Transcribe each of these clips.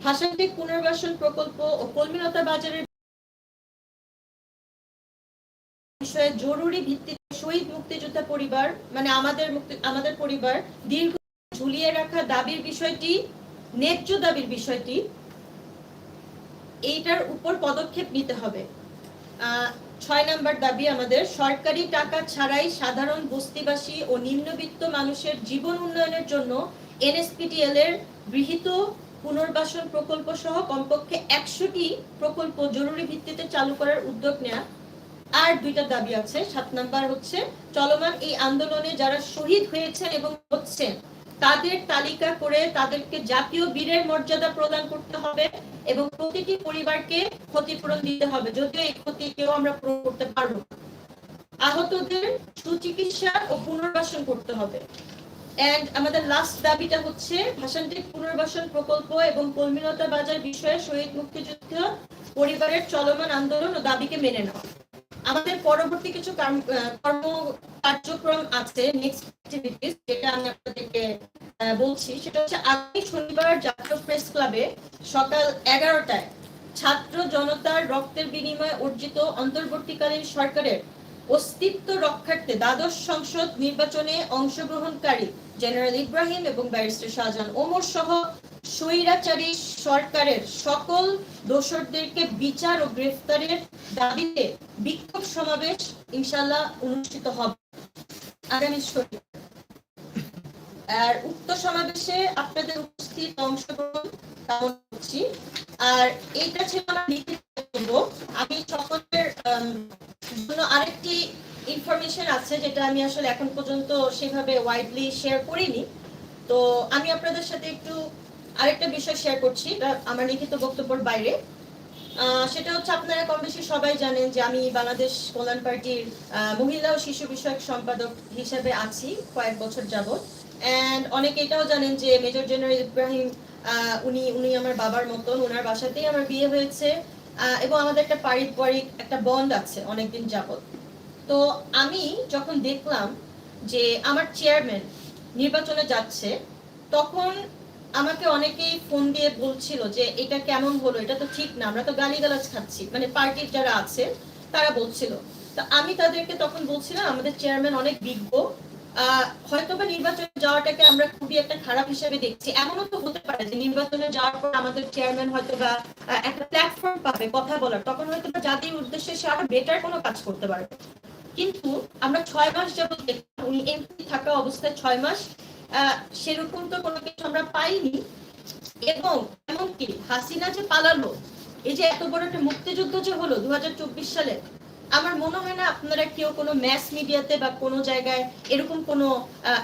ভাষান্তিক পুনর্বাসন প্রকল্প ও কলমিলতা বাজারের বিষয়ে জরুরি ভিত্তিতে শহীদ মুক্তিযোদ্ধা পরিবার মানে আমাদের মুক্তি, আমাদের পরিবার, দীর্ঘ ঝুলিয়ে রাখা দাবির বিষয়টি, ন্যায্য দাবির বিষয়টি, এইটার উপর পদক্ষেপ নিতে হবে। ছয় নাম্বার দাবি আমাদের, সরকারি টাকা ছাড়াই সাধারণ বস্তিবাসী ও নিম্নবিত্ত মানুষের জীবন উন্নয়নের জন্য এনএসপিটিএল এর গৃহীত পুনর্বাসন প্রকল্প সহ কমপক্ষে একশোটি প্রকল্প জরুরি ভিত্তিতে চালু করার উদ্যোগ নেওয়া আর দুইটা দাবি আছে। সাত নাম্বার হচ্ছে, চলমান এই আন্দোলনে যারা শহীদ হয়েছেন এবং হচ্ছেন, তাদের তালিকা করে তাদেরকে জাতীয় বীরের মর্যাদা প্রদান করতে হবে এবং প্রতিটি পরিবারকে ক্ষতিপূরণ দিতে হবে। যদিও এই ক্ষতি কেউ আমরা পূরণ করতে পারব আহতদের সুচিকিৎসা ও পুনর্বাসন করতে হবে। এন্ড আমাদের লাস্ট দাবিটা হচ্ছে ভাষান্তিক পুনর্বাসন প্রকল্প এবং কর্মীলতা বাজার বিষয়ে শহীদ মুক্তিযুদ্ধ পরিবারের চলমান আন্দোলন ও দাবিকে মেনে নেওয়া। আমাদের পরবর্তী কিছু কর্ম কার্যক্রম আছে নেক্সট অ্যাক্টিভিটিস যেটা আমি আপনাদেরকে বলছি। সেটা হচ্ছে আগামী শনিবার জাতীয় প্রেস ক্লাবে সকাল এগারোটায় ছাত্র জনতার রক্তের বিনিময়ে অর্জিত অন্তর্বর্তীকালীন সরকারের অস্তিত্ব রক্ষার্থে দ্বাদশ সংসদ নির্বাচনে অংশগ্রহণকারী জেনারেল ইব্রাহিম এবং ব্যারিস্টার শাহজাহান ওমর সহ স্বৈরাচারী সরকারের সকল দোষরদেরকে বিচার ও গ্রেফতারের দাবিতে বিক্ষোভ সমাবেশ ইনশাল্লাহ অনুষ্ঠিত হবে। আগামী আর উক্ত সমাবেশে আপনাদের উপস্থিত অংশগ্রহণ কামনা করছি। আর এইটা ছিল আমার বক্তব্য। আমি সকলের ইনফরমেশন আছে যেটা আমি আসলে এখন পর্যন্ত সেভাবে ওয়াইডলি শেয়ার করিনি। তো আমি আপনাদের সাথে একটু আরেকটা বিষয় শেয়ার করছি আমার লিখিত বক্তব্যের বাইরে। সেটা হচ্ছে আপনারা কম বেশি সবাই জানেন যে আমি বাংলাদেশ কল্যাণ পার্টির মহিলা ও শিশু বিষয়ক সম্পাদক হিসেবে আছি কয়েক বছর যাবৎ। এন্ড অনেকে এটাও জানেন যে মেজর জেনারেল ইব্রাহিম উনি উনি আমার বাবার মতন ওনার বাসাতেই আমার বিয়ে হয়েছে। এবং আমাদের একটা পারিবারিক একটা বন্ড আছে অনেকদিন যাবত তো আমি যখন দেখলাম যে আমার চেয়ারম্যান নির্বাচনে যাচ্ছে তখন আমাকে অনেকেই ফোন দিয়ে বলছিল যে এটা কেমন হলো এটা তো ঠিক না আমরা তো গালিগালাজ খাচ্ছি। মানে পার্টির যারা আছে তারা বলছিল। তো আমি তাদেরকে তখন বলছিলাম আমাদের চেয়ারম্যান অনেক বিজ্ঞ আহ, হয়তোবা নির্বাচনে যাওয়াটাকে আমরা খুবই একটা খারাপ হিসেবে দেখছি। এমনও তো হতে পারে যে নির্বাচনে যাওয়ার পর আমাদের চেয়ারম্যান হয়তো বা একটা প্ল্যাটফর্ম পাবে কথা বলার। তখন হয়তো বা জাতির উদ্দেশ্যে সে আরও বেটার কোনো কাজ করতে পারবে। কিন্তু আমরা ছয় মাস যাবত উনি এমপি থাকা অবস্থায় ছয় মাস সেরকম তো কোনো কিছু আমরা পাইনি। এবং এমনকি হাসিনা যে পালালো, এই যে এত বড় একটা মুক্তিযুদ্ধ যে হলো দু হাজার চব্বিশ সালে, আমার মনে হয় না আপনারা কেউ কোনো ম্যাস মিডিয়াতে বা কোনো জায়গায় এরকম কোনো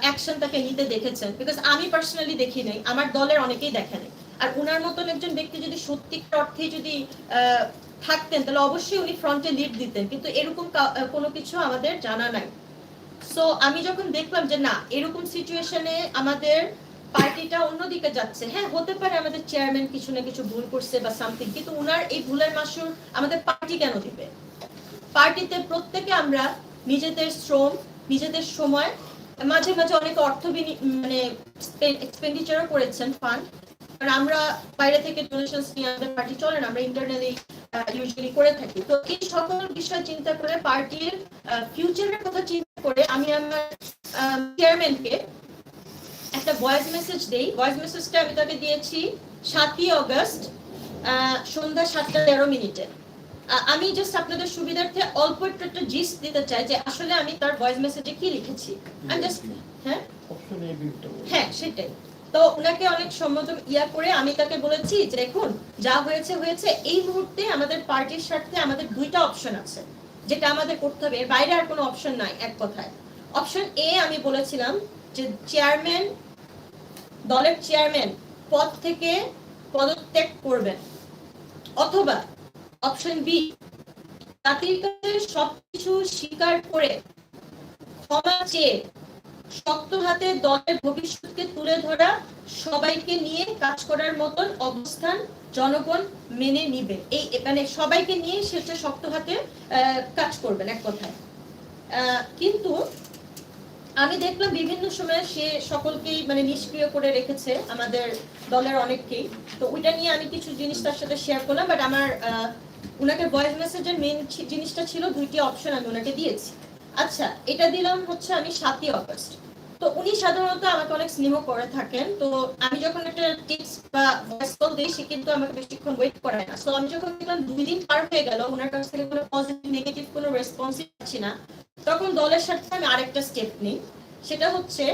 অ্যাকশন তাকে নিতে দেখেছেন। বিকজ আমি পার্সোনালি দেখি নাই, আমার দলের অনেকেই দেখে নাই। আর ওনার মতন একজন ব্যক্তি যদি সত্যিকার অর্থে যদি থাকতেন, তাহলে অবশ্যই উনি ফ্রন্টে লিড দিতেন, কিন্তু এরকম কোনো কিছু আমাদের জানা নাই। সো আমি যখন দেখলাম যে না, এরকম সিচুয়েশনে আমাদের পার্টিটা অন্যদিকে যাচ্ছে হ্যাঁ হতে পারে আমাদের চেয়ারম্যান কিছু না কিছু ভুল করছে বা সামথিং কিন্তু ওনার এই ভুলের মাসুর আমাদের পার্টি কেন দিবে? পার্টিতে প্রত্যেকে আমরা নিজেদের শ্রম, নিজেদের সময়, মাঝে মাঝে অনেক অর্থ মানে এক্সপেন্ডিচারও করেছেন ফান্ড কারণ আমরা বাইরে থেকে ডোনেশনস নিয়ে আমাদের পার্টি চলে না, আমরা ইন্টারনালি ইউজুয়ালি করে থাকি। তো এই সকল বিষয় চিন্তা করে পার্টির ফিউচারের কথা চিন্তা করে আমি আমার চেয়ারম্যানকে একটা ভয়েস মেসেজ দেই। ভয়েস মেসেজটা আমি তাকে দিয়েছি সাতই অগস্ট সন্ধ্যা সাতটা তেরো মিনিটে। আমি জাস্ট আপনাদের সুবিধার্থে অল্প একটু একটা জিস্ট দিতে চাই যে আসলে আমি তার ভয়েস মেসেজে কি লিখেছি। আমি জাস্ট হ্যাঁ? হ্যাঁ সেটাই। তো ওনাকে অনেক সম্মত ইয়া করে আমি তাকে বলেছি যে দেখুন, যা হয়েছে হয়েছে। এই মুহূর্তে আমাদের পার্টির স্বার্থে আমাদের দুইটা অপশন আছে, যেটা আমাদের করতে হবে। এর বাইরে আর কোনো অপশন নাই, এক কথায়। অপশন এ আমি বলেছিলাম যে চেয়ারম্যান দলের চেয়ারম্যান পদ থেকে পদত্যাগ করবেন। অথবা অপশন বি কাছে সবকিছু স্বীকার করে ক্ষমা চেয়ে শক্ত হাতে দলের ভবিষ্যৎকে তুলে ধরা, সবাইকে নিয়ে কাজ করার মতন অবস্থান জনগণ মেনে নিবে। এই মানে সবাইকে নিয়ে সেটা শক্ত হাতে কাজ করবেন এক কথায়। কিন্তু আমি দেখলাম বিভিন্ন সময় সে সকলকেই মানে নিষ্ক্রিয় করে রেখেছে আমাদের দলের অনেককেই। তো ওইটা নিয়ে আমি কিছু জিনিস তার সাথে শেয়ার করলাম বাট আমার উনাকে ভয়েস মেসেজের মেন জিনিসটা ছিল দুইটি অপশন আমি ওনাকে দিয়েছি। আচ্ছা এটা দিলাম হচ্ছে আমি সাতই অগস্ট। তো উনি সাধারণত আমাকে অনেক স্নেহ করে থাকেন। তো আমি যখন একটা টিপস বা ভয়েস কল দিই, সে কিন্তু আমাকে বেশিক্ষণ ওয়েট করে না। তো আমি যখন দেখলাম দুই দিন পার হয়ে গেল, ওনার কাছ থেকে কোনো পজিটিভ নেগেটিভ কোনো রেসপন্সই পাচ্ছি না, তখন দলের সাথে আমি আরেকটা স্টেপ নিই। সেটা হচ্ছে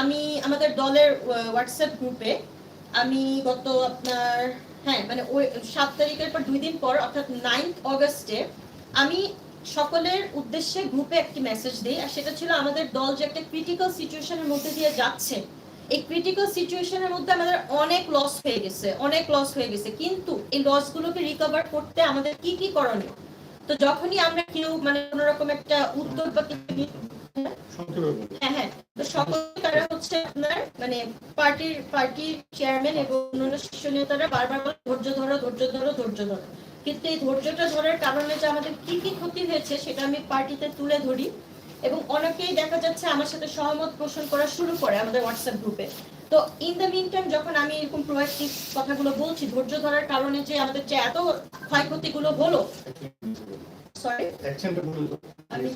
আমি আমাদের দলের হোয়াটসঅ্যাপ গ্রুপে আমি গত আপনার হ্যাঁ মানে ওই সাত তারিখের পর দুই দিন পর, অর্থাৎ নাইন্থ অগস্টে আমি সকলের উদ্দেশ্যে গ্রুপে একটি মেসেজ দিই আর সেটা ছিল আমাদের দল যে একটা ক্রিটিক্যাল সিচুয়েশনের মধ্যে দিয়ে যাচ্ছে। এই ক্রিটিক্যাল সিচুয়েশনের মধ্যে আমাদের অনেক লস হয়ে গেছে অনেক লস হয়ে গেছে। কিন্তু এই লসগুলোকে রিকভার করতে আমাদের কি কি করণীয়? তো যখনই আমরা কেউ মানে কোনো রকম একটা উদ্যোগ বা কিছু। হ্যাঁ হ্যাঁ। তো সকল তারা হচ্ছে আপনার মানে পার্টির পার্টির চেয়ারম্যান এবং অন্যান্য শীর্ষ নেতারা বারবার ধৈর্য ধরো ধৈর্য ধরো ধৈর্য ধরো। কিন্তু এই ধৈর্যটা ধরার কারণে যে আমাদের কি কি ক্ষতি হয়েছে সেটা আমি পার্টিতে তুলে ধরি। এবং অনেকেই দেখা যাচ্ছে আমার সাথে সহমত পোষণ করা শুরু করে আমাদের হোয়াটসঅ্যাপ গ্রুপে তো ইন দ্য মিন টাইম যখন আমি এরকম প্রোয়াক্টিভ কথাগুলো বলছি ধৈর্য ধরার কারণে যে আমাদের যে এত ক্ষয়ক্ষতিগুলো হলো সরি। আমি-।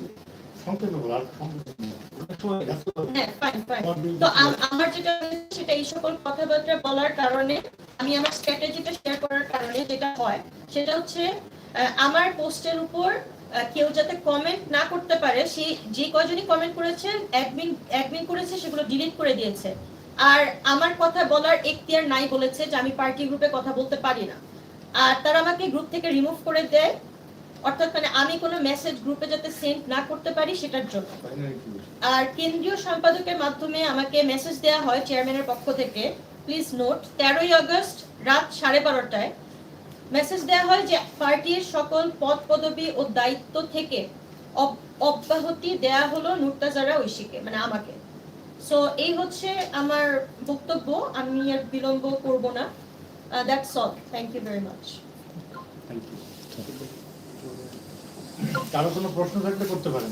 হ্যাঁ ফাইন ফাইন আমার তো আমার যেটা সেটা এই সকল কথাবার্তা বলার কারণে আমি আমার স্ট্র্যাটেজিটা শেয়ার করার কারণে যেটা হয় সেটা হচ্ছে আমার পোস্টের উপর কেউ যাতে কমেন্ট না করতে পারে সেই যে কয়জনই কমেন্ট করেছেন অ্যাডমিন অ্যাডমিন করেছে সেগুলো ডিলিট করে দিয়েছে। আর আমার কথা বলার এখতিয়ার নাই বলেছে যে আমি পার্টি গ্রুপে কথা বলতে পারি না। আর তারা আমাকে গ্রুপ থেকে রিমুভ করে দেয়। অর্থাৎ মানে আমি কোনো মেসেজ গ্রুপে যাতে সেন্ড না করতে পারি সেটার জন্য? আর কেন্দ্রীয় সম্পাদকের মাধ্যমে আমাকে মেসেজ দেওয়া হয় চেয়ারম্যানের পক্ষ থেকে। প্লিজ নোট তেরোই আগস্ট রাত সাড়ে বারোটায় মেসেজ দেওয়া হয় যে পার্টির সকল পদ পদবি ও দায়িত্ব থেকে অব্যাহতি দেয়া হলো নুরতাজারা ঐশীকে মানে আমাকে। সো এই হচ্ছে আমার বক্তব্য আমি আর বিলম্ব করব না। That's all thank you very much কারও কোনো প্রশ্ন থাকলে করতে পারেন।